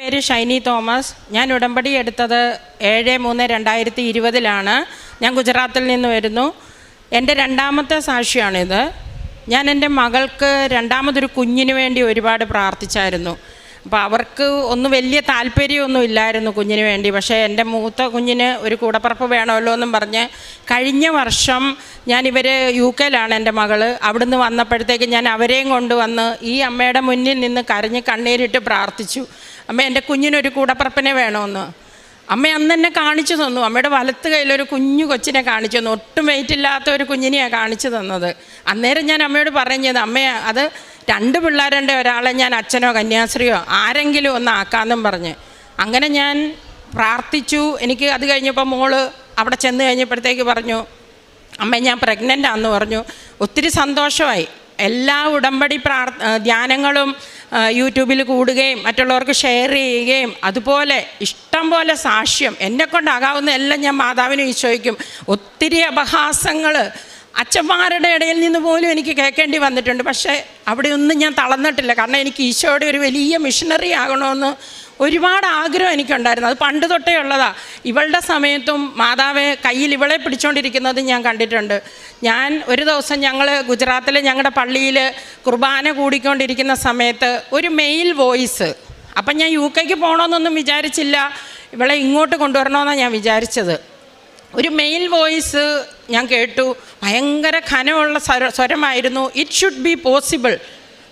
പേര് ഷൈനി തോമസ്. ഞാൻ ഉടമ്പടി എടുത്തത് ഏഴ് മൂന്ന് രണ്ടായിരത്തി ഇരുപതിലാണ്. ഞാൻ ഗുജറാത്തിൽ നിന്ന് വരുന്നു. എന്റെ രണ്ടാമത്തെ സാക്ഷിയാണിത്. ഞാൻ എന്റെ മകൾക്ക് രണ്ടാമതൊരു കുഞ്ഞിന് വേണ്ടി ഒരുപാട് പ്രാർത്ഥിച്ചായിരുന്നു. അപ്പോൾ അവർക്ക് ഒന്നും വലിയ താല്പര്യമൊന്നും ഇല്ലായിരുന്നു കുഞ്ഞിന് വേണ്ടി. പക്ഷേ എന്റെ മൂത്ത കുഞ്ഞിന് ഒരു കൂടപ്പറപ്പ് വേണമല്ലോ എന്നും പറഞ്ഞ് കഴിഞ്ഞ വർഷം ഞാൻ ഇവർ യു കെയിലാണ് എന്റെ മകൾ അവിടുന്ന് വന്നപ്പോഴത്തേക്ക് ഞാൻ അവരെയും കൊണ്ടുവന്ന് ഈ അമ്മയുടെ മുന്നിൽ നിന്ന് കരഞ്ഞ് കണ്ണീരിട്ട് പ്രാർത്ഥിച്ചു. അമ്മ എന്റെ കുഞ്ഞിനൊരു കൂടപ്പറപ്പിനെ വേണമെന്ന് അമ്മ അന്ന് എന്നെ കാണിച്ചു തന്നു. അമ്മയുടെ വലത്ത് കയ്യിലൊരു കുഞ്ഞു കൊച്ചിനെ കാണിച്ചു തന്നു. ഒട്ടും വെയിറ്റ് ഇല്ലാത്ത ഒരു കുഞ്ഞിനെയാണ് കാണിച്ചു തന്നത്. അന്നേരം ഞാൻ അമ്മയോട് പറഞ്ഞത് അമ്മ അത് രണ്ട് പിള്ളേരുടെ ഒരാളെ ഞാൻ അച്ഛനോ കന്യാസ്ത്രീയോ ആരെങ്കിലും ഒന്ന് ആക്കാമെന്നും പറഞ്ഞ്. അങ്ങനെ ഞാൻ പ്രാർത്ഥിച്ചു. എനിക്ക് അത് കഴിഞ്ഞപ്പോൾ മോൾ അവിടെ ചെന്ന് കഴിഞ്ഞപ്പോഴത്തേക്ക് പറഞ്ഞു അമ്മ ഞാൻ പ്രഗ്നന്റ് ആണെന്ന് പറഞ്ഞു. ഒത്തിരി സന്തോഷമായി. എല്ലാ ഉടമ്പടി പ്രാർ ധ്യാനങ്ങളും യൂട്യൂബിൽ കൂടുകയും മറ്റുള്ളവർക്ക് ഷെയർ ചെയ്യുകയും അതുപോലെ ഇഷ്ടം പോലെ സാക്ഷ്യം എന്നെക്കൊണ്ടാകാവുന്ന എല്ലാം ഞാൻ മാതാവിനെ ഈശോയ്ക്കും. ഒത്തിരി അപഹാസങ്ങൾ അച്ഛന്മാരുടെ ഇടയിൽ നിന്ന് പോലും എനിക്ക് കേൾക്കേണ്ടി വന്നിട്ടുണ്ട്. പക്ഷേ അവിടെ ഒന്നും ഞാൻ തളർന്നിട്ടില്ല. കാരണം എനിക്ക് ഈശോയുടെ ഒരു വലിയ മിഷനറി ആകണമെന്ന് ഒരുപാട് ആഗ്രഹം എനിക്കുണ്ടായിരുന്നു. അത് പണ്ട് തൊട്ടേ ഉള്ളതാ. ഇവളുടെ സമയത്തും മാതാവെ കയ്യിൽ ഇവളെ പിടിച്ചോണ്ടിരിക്കുന്നത് ഞാൻ കണ്ടിട്ടുണ്ട്. ഞാൻ ഒരു ദിവസം ഞങ്ങൾ ഗുജറാത്തിൽ ഞങ്ങളുടെ പള്ളിയിൽ കുർബാന കൂടിക്കൊണ്ടിരിക്കുന്ന സമയത്ത് ഒരു മെയിൽ വോയിസ് അപ്പം ഞാൻ യു കെക്ക് പോകണമെന്നൊന്നും വിചാരിച്ചില്ല. ഇവളെ ഇങ്ങോട്ട് കൊണ്ടുവരണമെന്നാണ് ഞാൻ വിചാരിച്ചത്. ഒരു മെയിൽ വോയിസ് ഞാൻ കേട്ടു. ഭയങ്കര ഖനമുള്ള സ്വര സ്വരമായിരുന്നു. ഇറ്റ് ഷുഡ് ബി പോസിബിൾ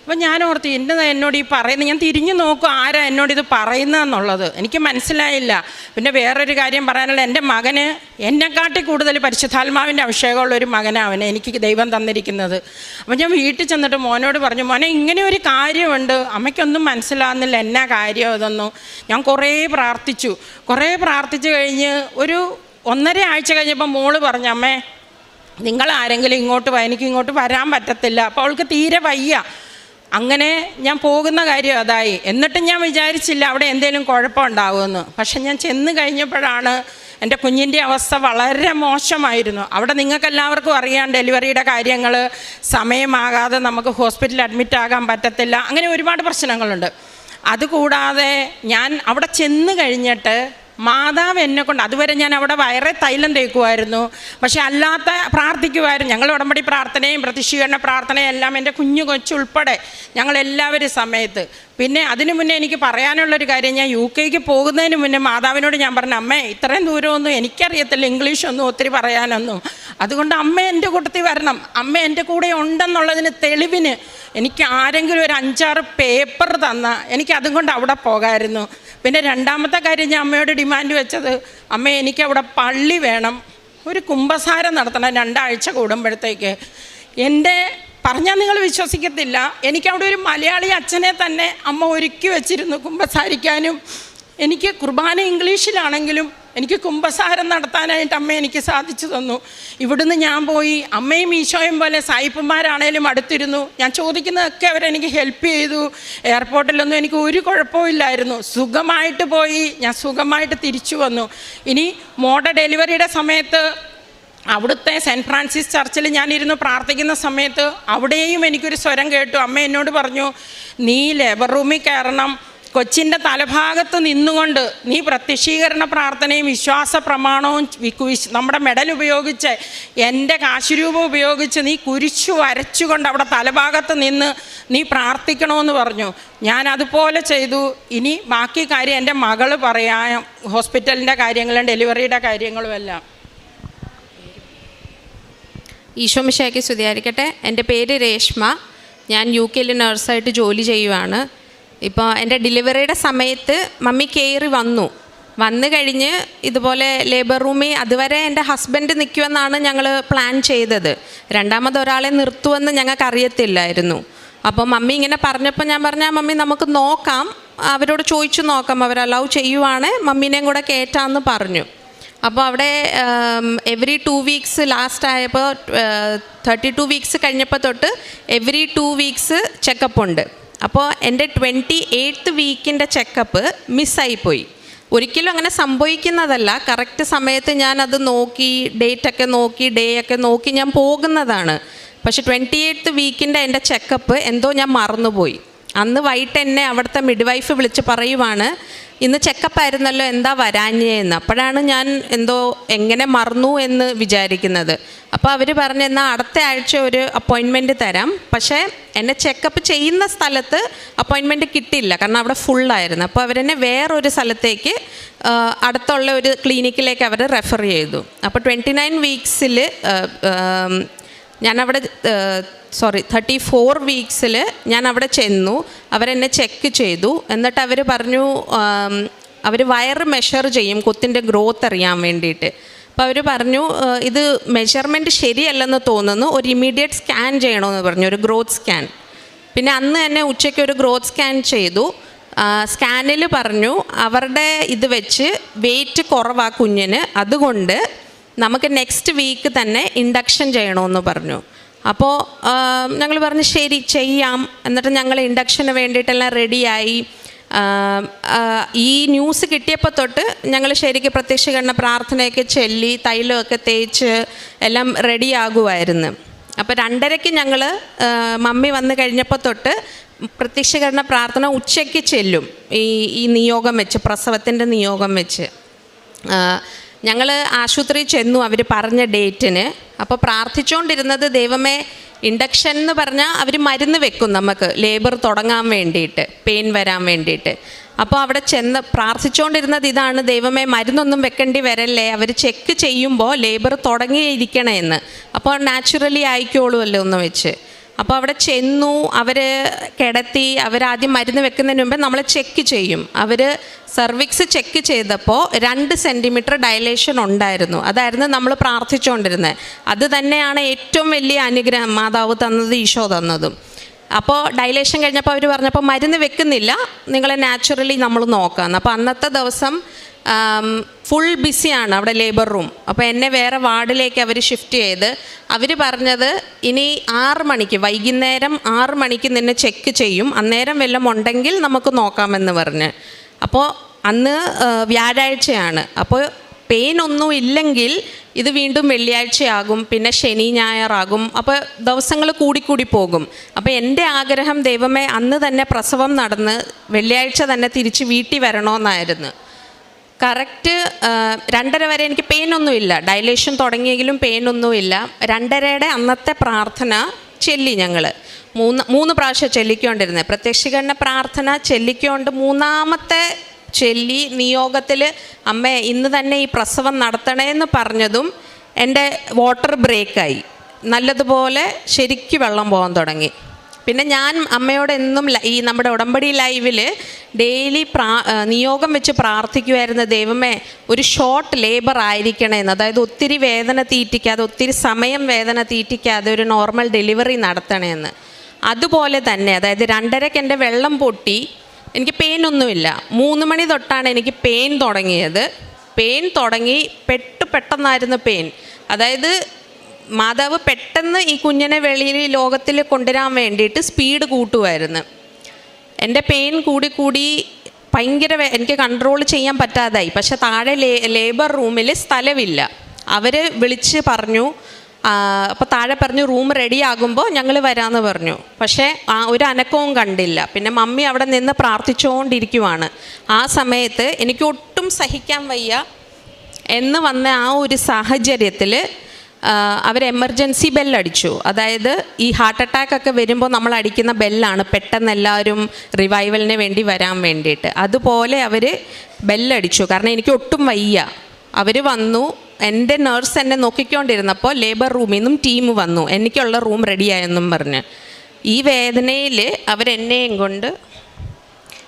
അപ്പം ഞാൻ ഓർത്ത് എന്നതാ എന്നോട് ഈ പറയുന്നത് ഞാൻ തിരിഞ്ഞു നോക്കും ആരാ എന്നോട് ഇത് പറയുന്നതെന്നുള്ളത്. എനിക്ക് മനസ്സിലായില്ല. പിന്നെ വേറൊരു കാര്യം പറയാനുള്ള എന്റെ മകന് എന്നെക്കാട്ടി കൂടുതൽ പരിശുദ്ധാത്മാവിന്റെ അഭിഷേകമുള്ള ഒരു മകനാണ് അവനെ എനിക്ക് ദൈവം തന്നിരിക്കുന്നത്. അപ്പം ഞാൻ വീട്ടിൽ ചെന്നിട്ട് മോനോട് പറഞ്ഞു മോനെ ഇങ്ങനെ ഒരു കാര്യമുണ്ട്. അമ്മയ്ക്കൊന്നും മനസ്സിലാകുന്നില്ല എന്നാ കാര്യം ഇതൊന്നും ഞാൻ കുറേ പ്രാർത്ഥിച്ചു. കുറേ പ്രാർത്ഥിച്ചു കഴിഞ്ഞ് ഒരു ഒന്നര ആഴ്ച കഴിഞ്ഞപ്പോൾ മോൾ പറഞ്ഞു അമ്മേ നിങ്ങൾ ആരെങ്കിലും ഇങ്ങോട്ട് എനിക്ക് ഇങ്ങോട്ട് വരാൻ പറ്റത്തില്ല. അപ്പോൾ അവൾക്ക് തീരെ വയ്യ. അങ്ങനെ ഞാൻ പോകുന്ന കാര്യം അതായി. എന്നിട്ടും ഞാൻ വിചാരിച്ചില്ല അവിടെ എന്തെങ്കിലും കുഴപ്പമുണ്ടാകുമെന്ന് പക്ഷെ ഞാൻ ചെന്ന് കഴിഞ്ഞപ്പോഴാണ് എന്റെ കുഞ്ഞിന്റെ അവസ്ഥ വളരെ മോശമായിരുന്നു. അവിടെ നിങ്ങൾക്കെല്ലാവർക്കും അറിയാം ഡെലിവറിയുടെ കാര്യങ്ങൾ. സമയമാകാതെ നമുക്ക് ഹോസ്പിറ്റലിൽ അഡ്മിറ്റ് ആകാൻ പറ്റത്തില്ല. അങ്ങനെ ഒരുപാട് പ്രശ്നങ്ങളുണ്ട്. അതുകൂടാതെ ഞാൻ അവിടെ ചെന്ന് കഴിഞ്ഞിട്ട് മാതാവ് എന്നെ കൊണ്ട് അതുവരെ ഞാൻ അവിടെ വയറെ തൈലം തേക്കുമായിരുന്നു പക്ഷെ അല്ലാത്ത പ്രാർത്ഥിക്കുമായിരുന്നു ഞങ്ങൾ ഉടമ്പടി പ്രാർത്ഥനയും പ്രതിഷ്ഠീകരണ പ്രാർത്ഥനയും എല്ലാം എന്റെ കുഞ്ഞു കൊച്ചുൾപ്പെടെ ഞങ്ങളെല്ലാവരും സമയത്ത്. പിന്നെ അതിനു മുന്നേ എനിക്ക് പറയാനുള്ളൊരു കാര്യം ഞാൻ യു കെക്ക് പോകുന്നതിന് മുന്നേ മാതാവിനോട് ഞാൻ പറഞ്ഞു അമ്മേ ഇത്രയും ദൂരമൊന്നും എനിക്കറിയത്തില്ല ഇംഗ്ലീഷൊന്നും ഒത്തിരി പറയാനൊന്നും. അതുകൊണ്ട് അമ്മ എന്റെ കൂട്ടത്തിൽ വരണം. അമ്മ എന്റെ കൂടെ ഉണ്ടെന്നുള്ളതിന് തെളിവിന് എനിക്ക് ആരെങ്കിലും ഒരു അഞ്ചാറ് പേപ്പർ തന്ന എനിക്ക് അതും കൊണ്ട് അവിടെ പോകാമായിരുന്നു പിന്നെ രണ്ടാമത്തെ കാര്യം ഞാൻ അമ്മയോട് ഡിമാൻഡ് വെച്ചത് അമ്മ എനിക്ക് അവിടെ പള്ളി വേണം. ഒരു കുംഭസാരം നടത്തണം രണ്ടാഴ്ച കൂടുമ്പോഴത്തേക്ക്. എന്റെ പറഞ്ഞാൽ നിങ്ങൾ വിശ്വസിക്കത്തില്ല. എനിക്കവിടെ ഒരു മലയാളി അച്ഛനെ തന്നെ അമ്മ ഒരുക്കി വെച്ചിരുന്നു കുംഭസാരിക്കാനും. എനിക്ക് കുർബാന ഇംഗ്ലീഷിലാണെങ്കിലും എനിക്ക് കുംഭസാരം നടത്താനായിട്ട് അമ്മ എനിക്ക് സാധിച്ചു തന്നു. ഇവിടുന്ന് ഞാൻ പോയി അമ്മയും ഈശോയും പോലെ സായിപ്പന്മാരാണേലും അടുത്തിരുന്നു. ഞാൻ ചോദിക്കുന്നതൊക്കെ അവരെനിക്ക് ഹെൽപ്പ് ചെയ്തു. എയർപോർട്ടിലൊന്നും എനിക്ക് ഒരു കുഴപ്പമില്ലായിരുന്നു സുഖമായിട്ട് പോയി ഞാൻ സുഖമായിട്ട് തിരിച്ചു വന്നു. ഇനി മോഡ ഡെലിവറിയുടെ സമയത്ത് അവിടുത്തെ സെന്റ് ഫ്രാൻസിസ് ചർച്ചിൽ ഞാനിരുന്ന് പ്രാർത്ഥിക്കുന്ന സമയത്ത് അവിടെയും എനിക്കൊരു സ്വരം കേട്ടു. അമ്മ എന്നോട് പറഞ്ഞു നീ ലേബർ റൂമിൽ കയറണം. കൊച്ചിന്റെ തലഭാഗത്ത് നിന്നുകൊണ്ട് നീ പ്രത്യക്ഷീകരണ പ്രാർത്ഥനയും വിശ്വാസ പ്രമാണവും നമ്മുടെ മെഡൽ ഉപയോഗിച്ച് എന്റെ കാശുരൂപം ഉപയോഗിച്ച് നീ കുരിശു വരച്ചുകൊണ്ട് അവിടെ തലഭാഗത്ത് നിന്ന് നീ പ്രാർത്ഥിക്കണമെന്ന് പറഞ്ഞു. ഞാൻ അതുപോലെ ചെയ്തു. ഇനി ബാക്കി കാര്യം എന്റെ മകൾ പറയാം. ഹോസ്പിറ്റലിന്റെ കാര്യങ്ങളും ഡെലിവറിയുടെ കാര്യങ്ങളും എല്ലാം. ഈശോ മിശായ്ക്ക് സ്തുതിയായിരിക്കട്ടെ. എന്റെ പേര് രേഷ്മ. ഞാൻ യു കെയിൽ നഴ്സായിട്ട് ജോലി ചെയ്യുവാണ്. ഇപ്പോൾ എന്റെ ഡെലിവറിയുടെ സമയത്ത് മമ്മി കയറി വന്നു. വന്നു കഴിഞ്ഞ് ഇതുപോലെ ലേബർ റൂമിൽ അതുവരെ എന്റെ ഹസ്ബൻഡ് നിൽക്കുമെന്നാണ് ഞങ്ങൾ പ്ലാൻ ചെയ്തത്. രണ്ടാമത് ഒരാളെ നിർത്തുമെന്ന് ഞങ്ങൾക്ക് അറിയത്തില്ലായിരുന്നു. അപ്പോൾ മമ്മി ഇങ്ങനെ പറഞ്ഞപ്പോൾ ഞാൻ പറഞ്ഞാൽ മമ്മി നമുക്ക് നോക്കാം. അവരോട് ചോദിച്ചു നോക്കാം. അവർ അലൗ ചെയ്യുവാണ്. മമ്മീനെയും കൂടെ കയറ്റാമെന്ന് പറഞ്ഞു. അപ്പോൾ അവിടെ എവറി ടു വീക്സ് ലാസ്റ്റ് ആയപ്പോൾ തേർട്ടി ടു വീക്സ് കഴിഞ്ഞപ്പോൾ തൊട്ട് എവറി ടു വീക്സ് ചെക്കപ്പ് ഉണ്ട്. അപ്പോൾ എന്റെ ട്വന്റി എയ്ത്ത് വീക്കിന്റെ ചെക്കപ്പ് മിസ്സായിപ്പോയി ഒരിക്കലും അങ്ങനെ സംഭവിക്കുന്നതല്ല. കറക്റ്റ് സമയത്ത് ഞാൻ അത് നോക്കി ഡേറ്റ് ഒക്കെ നോക്കി ഡേ ഒക്കെ നോക്കി ഞാൻ പോകുന്നതാണ്. പക്ഷെ ട്വന്റി എയ്ത്ത് വീക്കിന്റെ എന്റെ ചെക്കപ്പ് എന്തോ ഞാൻ മറന്നുപോയി. അന്ന് വൈകിട്ട് എന്നെ അവിടുത്തെ മിഡ്വൈഫ് വിളിച്ച് പറയുവാണ് ഇന്ന് ചെക്കപ്പ് ആയിരുന്നല്ലോ എന്താ വരാഞ്ഞേന്ന് അപ്പോഴാണ് ഞാൻ എന്തോ എങ്ങനെ മറന്നു എന്ന് വിചാരിക്കുന്നത്. അപ്പോൾ അവർ പറഞ്ഞു എന്നാൽ അടുത്ത ആഴ്ച ഒരു അപ്പോയിൻമെന്റ് തരാം. പക്ഷേ എന്നെ ചെക്കപ്പ് ചെയ്യുന്ന സ്ഥലത്ത് അപ്പോയിൻമെന്റ് കിട്ടിയില്ല. കാരണം അവിടെ ഫുള്ളായിരുന്നു അപ്പോൾ അവരെന്നെ വേറൊരു സ്ഥലത്തേക്ക് അടുത്തുള്ള ഒരു ക്ലിനിക്കിലേക്ക് അവർ റെഫർ ചെയ്തു. അപ്പോൾ ട്വന്റി നയൻ വീക്സിൽ ഞാനവിടെ സോറി തേർട്ടി ഫോർ വീക്സിൽ ഞാൻ അവിടെ ചെന്നു. അവരെന്നെ ചെക്ക് ചെയ്തു. എന്നിട്ട് അവർ പറഞ്ഞു അവർ വയർ മെഷർ ചെയ്യും കൊത്തിന്റെ ഗ്രോത്ത് അറിയാൻ വേണ്ടിയിട്ട്. അപ്പോൾ അവർ പറഞ്ഞു ഇത് മെഷർമെന്റ് ശരിയല്ലെന്ന് തോന്നുന്നു. ഒരു ഇമ്മീഡിയറ്റ് സ്കാൻ ചെയ്യണമെന്ന് പറഞ്ഞു ഒരു ഗ്രോത്ത് സ്കാൻ പിന്നെ അന്ന് തന്നെ ഉച്ചയ്ക്ക് ഒരു ഗ്രോത്ത് സ്കാൻ ചെയ്തു. സ്കാനിൽ പറഞ്ഞു അവരുടെ ഇത് വെച്ച് വെയിറ്റ് കുറവാ കുഞ്ഞിന്. അതുകൊണ്ട് നമുക്ക് നെക്സ്റ്റ് വീക്ക് തന്നെ ഇൻഡക്ഷൻ ചെയ്യണമെന്ന് പറഞ്ഞു. അപ്പോൾ ഞങ്ങൾ പറഞ്ഞു ശരി ചെയ്യാം. എന്നിട്ട് ഞങ്ങൾ ഇൻഡക്ഷന് വേണ്ടിയിട്ടെല്ലാം റെഡിയായി ഈ ന്യൂസ് കിട്ടിയപ്പോൾ തൊട്ട് ഞങ്ങൾ ശരിക്കും പ്രത്യക്ഷീകരണ പ്രാർത്ഥനയൊക്കെ ചൊല്ലി തൈലമൊക്കെ തേച്ച് എല്ലാം റെഡിയാകുമായിരുന്നു അപ്പോൾ രണ്ടരയ്ക്ക് ഞങ്ങൾ മമ്മി വന്നു കഴിഞ്ഞപ്പോൾ തൊട്ട് പ്രത്യക്ഷീകരണ പ്രാർത്ഥന ഉച്ചയ്ക്ക് ചെല്ലും. ഈ ഈ നിയോഗം വെച്ച് പ്രസവത്തിന്റെ നിയോഗം വെച്ച്. ഞങ്ങൾ ആശുപത്രിയിൽ ചെന്നു അവർ പറഞ്ഞ ഡേറ്റിന്. അപ്പോൾ പ്രാർത്ഥിച്ചുകൊണ്ടിരുന്നത് ദൈവമേ ഇൻഡക്ഷൻ എന്ന് പറഞ്ഞാൽ അവർ മരുന്ന് വെക്കും നമുക്ക് ലേബർ തുടങ്ങാൻ വേണ്ടിയിട്ട് പെയിൻ വരാൻ വേണ്ടിയിട്ട്. അപ്പോൾ അവിടെ ചെന്ന് പ്രാർത്ഥിച്ചുകൊണ്ടിരുന്നത് ഇതാണ് ദൈവമേ മരുന്നൊന്നും വെക്കേണ്ടി വരല്ലേ? അവർ ചെക്ക് ചെയ്യുമ്പോൾ ലേബർ തുടങ്ങിയിരിക്കണേ എന്ന് അപ്പോൾ നാച്ചുറലി ആയിക്കോളുമല്ലോ എന്ന് വെച്ച്. അപ്പോൾ അവിടെ ചെന്നു അവർ കിടത്തി അവരാദ്യം മരുന്ന് വെക്കുന്നതിന് മുമ്പേ നമ്മൾ ചെക്ക് ചെയ്യും. അവർ സർവിക്സ് ചെക്ക് ചെയ്തപ്പോൾ രണ്ട് സെന്റിമീറ്റർ ഡയലേഷൻ ഉണ്ടായിരുന്നു. അതായിരുന്നു നമ്മൾ പ്രാർത്ഥിച്ചുകൊണ്ടിരുന്നത് അത് തന്നെയാണ് ഏറ്റവും വലിയ അനുഗ്രഹം മാതാവ് തന്നത് ഈശോ തന്നതും. അപ്പോൾ ഡയലേഷൻ കഴിഞ്ഞപ്പോൾ അവർ പറഞ്ഞപ്പോൾ മരുന്ന് വെക്കുന്നില്ല. നിങ്ങളെ നാച്ചുറലി നമ്മൾ നോക്കാം അപ്പോൾ അന്നത്തെ ദിവസം ഫുൾ ബിസിയാണ് അവിടെ ലേബർ റൂം അപ്പോൾ എന്നെ വേറെ വാർഡിലേക്ക് അവർ ഷിഫ്റ്റ് ചെയ്ത് അവർ പറഞ്ഞത് ഇനി ആറ് മണിക്ക് വൈകുന്നേരം ആറ് മണിക്ക് നിന്നെ ചെക്ക് ചെയ്യും. അന്നേരം വല്ലതും ഉണ്ടെങ്കിൽ നമുക്ക് നോക്കാമെന്ന് പറഞ്ഞ്. അപ്പോൾ അന്ന് വ്യാഴാഴ്ചയാണ്. അപ്പോൾ പെയിൻ ഒന്നും ഇല്ലെങ്കിൽ ഇത് വീണ്ടും വെള്ളിയാഴ്ചയാകും പിന്നെ ശനി ഞായറാകും അപ്പോൾ ദിവസങ്ങൾ കൂടിക്കൂടി പോകും. അപ്പോൾ എന്റെ ആഗ്രഹം ദൈവമേ അന്ന് തന്നെ പ്രസവം നടന്ന് വെള്ളിയാഴ്ച തന്നെ തിരിച്ച് വീട്ടിൽ വരണമെന്നായിരുന്നു കറക്റ്റ് രണ്ടര വരെ എനിക്ക് പെയിൻ ഒന്നുമില്ല ഡയലേഷൻ തുടങ്ങിയെങ്കിലും പെയിൻ ഒന്നുമില്ല രണ്ടരയുടെ അന്നത്തെ പ്രാർത്ഥന ചെല്ലി ഞങ്ങൾ മൂന്ന് മൂന്ന് പ്രാവശ്യം ചെല്ലിക്കൊണ്ടിരുന്നത്. പ്രത്യക്ഷീകരണ പ്രാർത്ഥന ചെല്ലിക്കൊണ്ട് മൂന്നാമത്തെ ചെല്ലി നിയോഗത്തിൽ അമ്മ ഇന്ന് തന്നെ ഈ പ്രസവം നടത്തണേന്ന് പറഞ്ഞതും എന്റെ വാട്ടർ ബ്രേക്കായി നല്ലതുപോലെ ശരിക്ക് വെള്ളം പോകാൻ തുടങ്ങി. പിന്നെ ഞാൻ അമ്മയോട് എന്നും ഈ നമ്മുടെ ഉടമ്പടി ലൈവിൽ ഡെയിലി പ്രാ നിയോഗം വെച്ച് പ്രാർത്ഥിക്കുമായിരുന്ന ദൈവമേ ഒരു ഷോർട്ട് ലേബർ ആയിരിക്കണമെന്ന് അതായത് ഒത്തിരി വേദന തീറ്റിക്കാതെ ഒത്തിരി സമയം വേദന തീറ്റിക്കാതെ ഒരു നോർമൽ ഡെലിവറി നടത്തണേന്ന്. അതുപോലെ തന്നെ അതായത് രണ്ടരയ്ക്ക് എന്റെ വെള്ളം പൊട്ടി എനിക്ക് പെയിൻ ഒന്നുമില്ല മൂന്ന് മണി തൊട്ടാണ് എനിക്ക് പെയിൻ തുടങ്ങിയത്. പെയിൻ തുടങ്ങി പെട്ട് പെട്ടെന്നായിരുന്നു പെയിൻ. അതായത് മാതാവ് പെട്ടെന്ന് ഈ കുഞ്ഞിനെ വെളിയിൽ ലോകത്തിൽ കൊണ്ടുവരാൻ വേണ്ടിയിട്ട് സ്പീഡ് കൂട്ടുമായിരുന്നു എന്റെ പെയിൻ കൂടി കൂടി ഭയങ്കര എനിക്ക് കൺട്രോൾ ചെയ്യാൻ പറ്റാതായി. പക്ഷെ താഴെ ലേബർ റൂമിൽ സ്ഥലമില്ല. അവർ വിളിച്ച് പറഞ്ഞു അപ്പോൾ താഴെ പറഞ്ഞു റൂം റെഡി ആകുമ്പോൾ ഞങ്ങൾ വരാമെന്ന് പറഞ്ഞു. പക്ഷേ ആ ഒരു അനക്കവും കണ്ടില്ല. പിന്നെ മമ്മി അവിടെ നിന്ന് പ്രാർത്ഥിച്ചുകൊണ്ടിരിക്കുവാണ് ആ സമയത്ത് എനിക്ക് ഒട്ടും സഹിക്കാൻ വയ്യ എന്ന് വന്ന ആ ഒരു സാഹചര്യത്തിൽ അവർ എമർജൻസി ബെല്ലടിച്ചു അതായത് ഈ ഹാർട്ട് അറ്റാക്ക് ഒക്കെ വരുമ്പോൾ നമ്മൾ അടിക്കുന്ന ബെല്ലാണ് പെട്ടെന്ന് എല്ലാവരും റിവൈവലിന് വേണ്ടി വരാൻ വേണ്ടിയിട്ട്. അതുപോലെ അവർ ബെല്ലടിച്ചു കാരണം എനിക്ക് ഒട്ടും വയ്യ. അവർ വന്നു. എന്റെ നേഴ്സ് എന്നെ നോക്കിക്കൊണ്ടിരുന്നപ്പോൾ ലേബർ റൂമിൽ നിന്നും ടീം വന്നു. എനിക്കുള്ള റൂം റെഡിയായെന്നും പറഞ്ഞ്. ഈ വേദനയിൽ അവരെന്നെയും കൊണ്ട്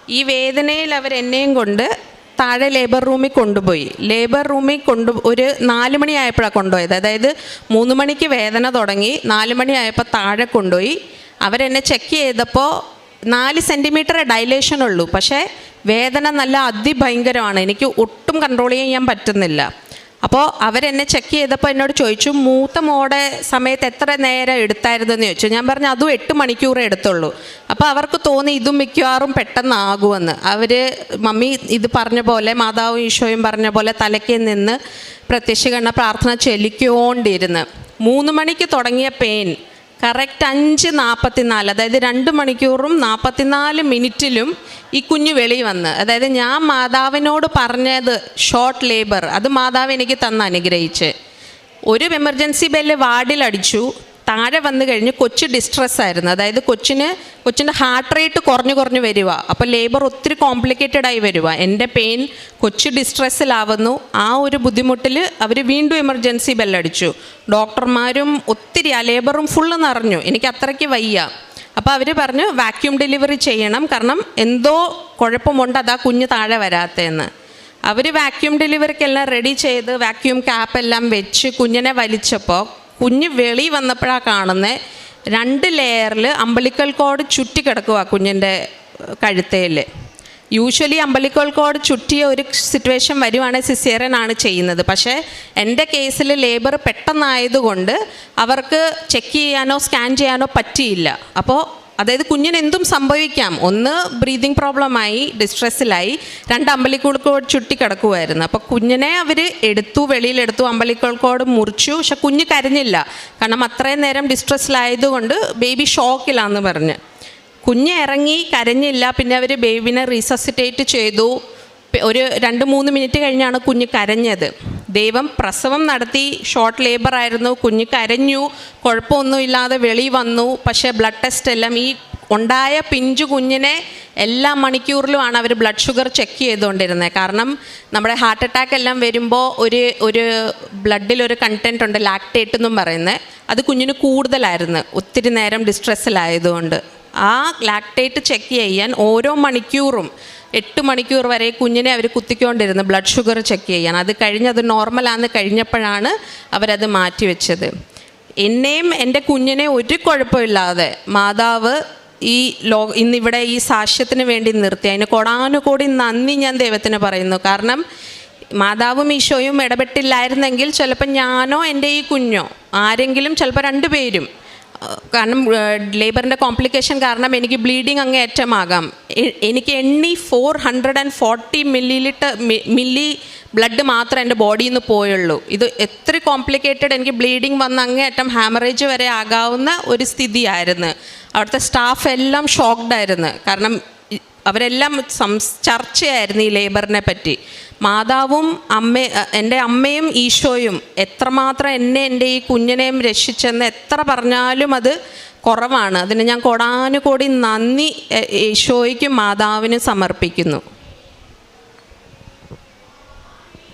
ഈ വേദനയിൽ അവരെന്നെയും കൊണ്ട് താഴെ ലേബർ റൂമിൽ കൊണ്ടുപോയി. ലേബർ റൂമിൽ കൊണ്ടു ഒരു നാല് മണിയായപ്പോഴാണ് കൊണ്ടുപോയത്. അതായത് മൂന്ന് മണിക്ക് വേദന തുടങ്ങി. നാല് മണിയായപ്പോൾ താഴെ കൊണ്ടുപോയി. അവരെന്നെ ചെക്ക് ചെയ്തപ്പോൾ നാല് സെന്റിമീറ്റർ ഡൈലേഷൻ ഉള്ളൂ. പക്ഷേ വേദന നല്ല അതിഭയങ്കരമാണ്. എനിക്ക് ഒട്ടും കൺട്രോൾ ചെയ്യാൻ പറ്റുന്നില്ല. അപ്പോൾ അവരെന്നെ ചെക്ക് ചെയ്തപ്പോൾ എന്നോട് ചോദിച്ചു മൂത്ത മോടെ സമയത്ത് എത്ര നേരം എടുത്തായിരുന്നെന്ന് ചോദിച്ചു. ഞാൻ പറഞ്ഞു അതും എട്ട് മണിക്കൂറേ എടുത്തുള്ളൂ. അപ്പോൾ അവർക്ക് തോന്നി ഇതും മിക്കവാറും പെട്ടെന്നാകുമെന്ന്. അവർ മമ്മി ഇത് പറഞ്ഞ പോലെ മാതാവും ഈശോയും പറഞ്ഞ പോലെ തലയ്ക്ക് നിന്ന് പ്രത്യക്ഷ കണ്ണ പ്രാർത്ഥന ചൊല്ലിക്കൊണ്ടിരുന്ന്. മൂന്ന് മണിക്ക് തുടങ്ങിയ പെയിൻ കറക്റ്റ് അഞ്ച് നാൽപ്പത്തിനാല് അതായത് രണ്ട് മണിക്കൂറും നാൽപ്പത്തിനാല് മിനിറ്റിലും ഈ കുഞ്ഞ് വെളി വന്ന്. അതായത് ഞാൻ മാതാവിനോട് പറഞ്ഞത് ഷോർട്ട് ലേബർ അത് മാതാവ് എനിക്ക് തന്ന് അനുഗ്രഹിച്ച്. ഒരു എമർജൻസി ബെല്ല് വാർഡിലടിച്ചു താഴെ വന്നു കഴിഞ്ഞ് കൊച്ചു ഡിസ്ട്രെസ് ആയിരുന്നു. അതായത് കൊച്ചിന് കൊച്ചിന്റെ ഹാർട്ട് റേറ്റ് കുറഞ്ഞു കുറഞ്ഞു വരിക അപ്പോൾ ലേബർ ഒത്തിരി കോംപ്ലിക്കേറ്റഡ് ആയി വരിക എന്റെ പെയിൻ കൊച്ചു ഡിസ്ട്രെസ്സിലാവുന്നു ആ ഒരു ബുദ്ധിമുട്ടിൽ അവർ വീണ്ടും എമർജൻസി ബെല്ലടിച്ചു ഡോക്ടർമാരും ഒത്തിരി ആ ലേബറും ഫുള്ള് നിറഞ്ഞു. എനിക്ക് അത്രയ്ക്ക് വയ്യ. അപ്പോൾ അവർ പറഞ്ഞു വാക്യൂം ഡെലിവറി ചെയ്യണം. കാരണം എന്തോ കുഴപ്പമുണ്ട്. അതാ കുഞ്ഞ് താഴെ വരാത്തതെന്ന് അവർ വാക്യൂം ഡെലിവറിക്കെല്ലാം റെഡി ചെയ്ത് വാക്യൂം ക്യാപ്പ് എല്ലാം വെച്ച് കുഞ്ഞിനെ വലിച്ചപ്പോൾ കുഞ്ഞ് വെളി വന്നപ്പോഴാണ് കാണുന്നത് രണ്ട് ലെയറിൽ അമ്പലിക്കൽ കോഡ് ചുറ്റി കിടക്കുക കുഞ്ഞിന്റെ കഴുത്തേൽ യൂഷ്വലി അമ്പലിക്കൽ കോഡ് ചുറ്റിയ ഒരു സിറ്റുവേഷൻ വരുവാണെങ്കിൽ സിസേറിയൻ ആണ് ചെയ്യുന്നത്. പക്ഷേ എന്റെ കേസിൽ ലേബർ പെട്ടെന്നായതുകൊണ്ട് അവർക്ക് ചെക്ക് ചെയ്യാനോ സ്കാൻ ചെയ്യാനോ പറ്റിയില്ല. അപ്പോൾ അതായത് കുഞ്ഞിന് എന്തും സംഭവിക്കാം. ഒന്ന് ബ്രീതിങ് പ്രോബ്ലമായി ഡിസ്ട്രെസ്സിലായി രണ്ട് അമ്പലിക്കോട് ചുറ്റി കിടക്കുമായിരുന്നു അപ്പോൾ കുഞ്ഞിനെ അവർ എടുത്തു വെളിയിലെടുത്തു അമ്പലിക്കോട് മുറിച്ചു. പക്ഷെ കുഞ്ഞ് കരഞ്ഞില്ല. കാരണം അത്രയും നേരം ഡിസ്ട്രെസ്സിലായതുകൊണ്ട് ബേബി ഷോക്കിലാന്ന് പറഞ്ഞ്. കുഞ്ഞ് ഇറങ്ങി കരഞ്ഞില്ല. പിന്നെ അവർ ബേബിനെ റീസസിറ്റേറ്റ് ചെയ്തു. ഒരു രണ്ട് മൂന്ന് മിനിറ്റ് കഴിഞ്ഞാണ് കുഞ്ഞ് കരഞ്ഞത്. ദൈവം പ്രസവം നടത്തി ഷോർട്ട് ലേബർ ആയിരുന്നു കുഞ്ഞ് കരഞ്ഞു കുഴപ്പമൊന്നുമില്ലാതെ വെളി വന്നു. പക്ഷേ ബ്ലഡ് ടെസ്റ്റ് എല്ലാം ഈ ഉണ്ടായ പിഞ്ചു കുഞ്ഞിനെ എല്ലാ മണിക്കൂറിലുമാണ് അവർ ബ്ലഡ് ഷുഗർ ചെക്ക് ചെയ്തുകൊണ്ടിരുന്നത്. കാരണം നമ്മുടെ ഹാർട്ട് അറ്റാക്ക് എല്ലാം വരുമ്പോൾ ഒരു ഒരു ബ്ലഡിൽ ഒരു കണ്ടന്റ് ഉണ്ട് ലാക്ടേറ്റ് എന്നും പറയുന്നത്. അത് കുഞ്ഞിന് കൂടുതലായിരുന്നു ഒത്തിരി നേരം ഡിസ്ട്രെസ്സിലായതുകൊണ്ട് ആ ലാക്ടേറ്റ് ചെക്ക് ചെയ്യാൻ ഓരോ മണിക്കൂറും എട്ട് മണിക്കൂർ വരെ കുഞ്ഞിനെ അവർ കുത്തിക്കൊണ്ടിരുന്നു ബ്ലഡ് ഷുഗർ ചെക്ക് ചെയ്യാൻ. അത് കഴിഞ്ഞ് അത് നോർമലാന്ന് കഴിഞ്ഞപ്പോഴാണ് അവരത് മാറ്റിവെച്ചത് എന്നെയും എന്റെ കുഞ്ഞിനെ ഒരു കുഴപ്പമില്ലാതെ മാതാവ് ഈ ലോ ഇന്നിവിടെ ഈ സാക്ഷ്യത്തിന് വേണ്ടി നിർത്തി. അതിന് കൊടാനുകൂടി നന്ദി ഞാൻ ദൈവത്തിന് പറയുന്നു. കാരണം മാതാവും ഈശോയും ഇടപെട്ടില്ലായിരുന്നെങ്കിൽ ചിലപ്പോൾ ഞാനോ എന്റെ ഈ കുഞ്ഞോ ആരെങ്കിലും ചിലപ്പോൾ രണ്ടുപേരും കാരണം ലേബറിന്റെ കോംപ്ലിക്കേഷൻ കാരണം എനിക്ക് ബ്ലീഡിങ് അങ്ങ് ഏറ്റമാകാം. എനിക്ക് എണ്ണി four hundred and forty millilitre milli blood മാത്രമേ എന്റെ ബോഡിയിൽ നിന്ന് പോയുള്ളൂ. ഇത് എത്ര കോംപ്ലിക്കേറ്റഡ് എനിക്ക് ബ്ലീഡിങ് വന്ന് അങ്ങേയറ്റം ഹാമറേജ് വരെ ആകാവുന്ന ഒരു സ്ഥിതിയായിരുന്നു. അവിടുത്തെ സ്റ്റാഫ് എല്ലാം ഷോക്ക്ഡായിരുന്നു കാരണം അവരെല്ലാം സംസ് ചർച്ചയായിരുന്നു ഈ ലേബറിനെ പറ്റി. മാതാവും അമ്മ എന്റെ അമ്മയും ഈശോയും എത്രമാത്രം എന്നെ എന്റെ ഈ കുഞ്ഞിനെയും രക്ഷിച്ചെന്ന് എത്ര പറഞ്ഞാലും അത് കുറവാണ്. അതിന് ഞാൻ കൊടാനുകൂടി നന്ദി ഈശോയ്ക്കും മാതാവിനും സമർപ്പിക്കുന്നു.